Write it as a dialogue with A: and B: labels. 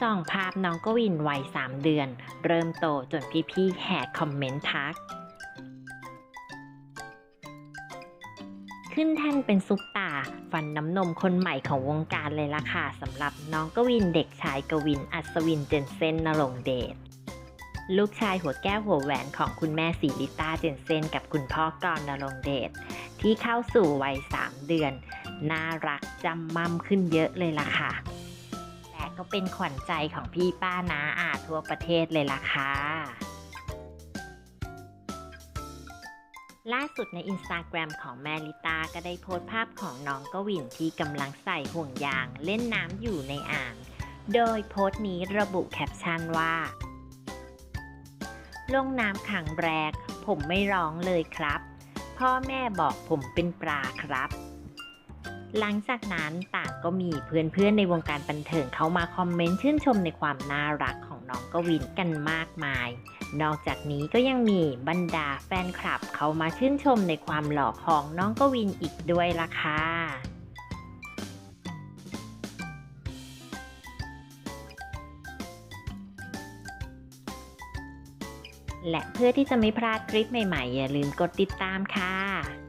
A: ส่องภาพน้องกวินวัยสามเดือน เริ่มโตจนพี่ๆแห่คอมเมนต์ทัก ขึ้นแท่นเป็นซุปตา ฟันน้ำนมคนใหม่ของวงการเลยล่ะค่ะสำหรับน้องกวินเด็กชายกวินอัศวินเจนเซนนรงเดชลูกชายหัวแก้วหัวแหวนของคุณแม่สีลิต้าเจนเซนกับคุณพ่อกรณรงเดชที่เข้าสู่วัย 3 เดือน น่ารักจำมั่มขึ้นเยอะเลยล่ะค่ะ ก็เป็นขวัญใจของพี่ป้านาอาทั่วประเทศเลยล่ะค่ะล่าสุดในอินสตาแกรมของแมลิตาก็ได้โพสต์ภาพของน้องกวินที่กำลังใส่ห่วงยางเล่นน้ำอยู่ในอ่าง โดยโพสต์นี้ระบุแคปชั่นว่า ลงน้ำขังแรก ผมไม่ร้องเลยครับ พ่อแม่บอกผมเป็นปลาครับ หลังจากนั้นต่างก็มีเพื่อนๆในวงการบันเทิงเข้ามาคอมเมนต์ชื่นชมในความน่ารักของน้องกวินกันมากมาย นอกจากนี้ก็ยังมีบรรดาแฟนคลับเข้ามาชื่นชมในความหล่อของน้องกวินอีกด้วยล่ะค่ะและเพื่อที่จะไม่พลาดคลิปใหม่ๆ อย่าลืมกดติดตามค่ะ